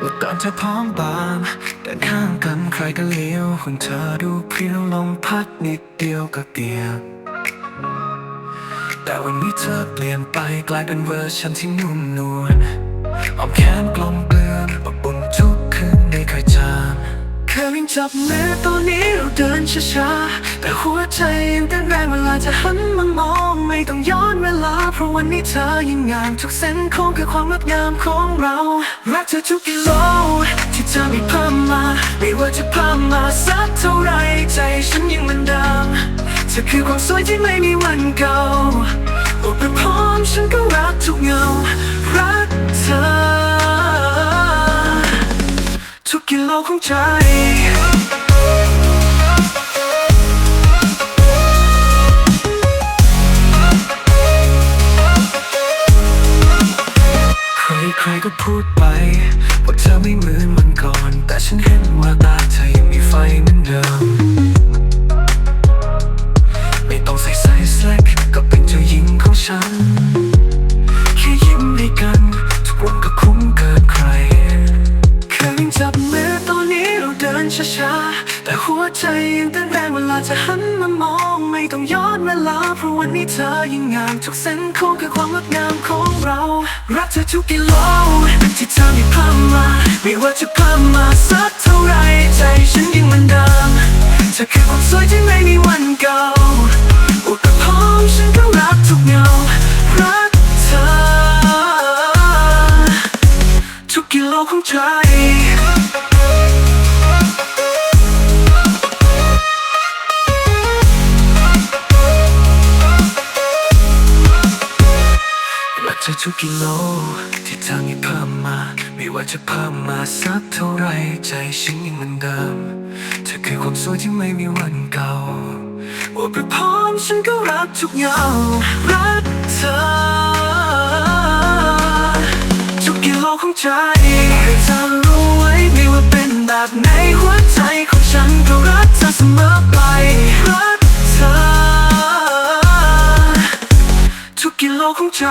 ว่าตอนเธอพร้อมบานแต่ข้างกันใครก็เลี้ยวหุ่นเธอดูเพรียวลมพัดนิดเดียวก็เปียกแต่วันนี้เธอเปลี่ยนไปกลายเป็นเวอร์ชันที่นุ่มนวลอ้อมแขนกลมเกลือนอบอุ่นทุกคืนไม่เคยจางเคยวิ่งจับมือตอนนี้เราเดินช้าๆแต่หัวใจยังเต้นแรงเวลาจะหันมามองไม่ต้องย้อนเวลา เพราะวันนี้เธอยิ่งงามทุกเส้นโค้งคือความงดงามของเรา รักเธอทุกกิโลที่เธอมีเพิ่มมา ไม่ว่าจะเพิ่มมาสักเท่าไรใจฉันยังเหมือนเดิมเธอคือความสวยที่ไม่มีวันเก่าอ้เป็นพร้อมฉันก็รักทุกเงา รักเธอ ทุกกิโลของใจ ก็พูดไปว่าเธอไม่เหมือนวันก่อน แต่ฉันเห็นว่าตาเธอยังมีไฟเหมือนเดิม ไม่ต้องใส่ไซส์เล็กก็เป็นเจ้าหญิงของฉัน แค่ยิ้มให้กัน ทุกวันก็คุ้มเกินใครเคยยังจับมือตอนนี้เราเดินช้าๆ แต่หัวใจยังเต้นแรงเวลาจะหันมามองไม่ต้องย้อนเวลาเพราะวันนี้เธอยิ่งงามทุกเส้นโค้งคือความงดงามของเรา รักเธอทุกกิโลที่เธอมีเพิ่มมาไม่ว่าจะเพิ่มมาสักเท่าไรใจฉันยังเหมือนเดิมเธอคือความสวยที่ไม่มีวันเก่าอุดกับพ้อมฉันก็รักทุกเงารักเธอทุกกิโลของใจ รักทุกกิโลที่เธอมีเพิ่มมา ไม่ว่าจะเพิ่มมาสักเท่าไรใจฉันยังเหมือนเดิมเธอคือความสวยที่ไม่มีวันเก่าโอ้ประพร้อมฉันก็รักทุกเงารักเธอทุกกิโลของใจให้เธอรู้ไว้ไม่ว่าเป็นแบบไหนหัวใจของฉันก็รักเธอเสมอ ทุกกิโลของใจ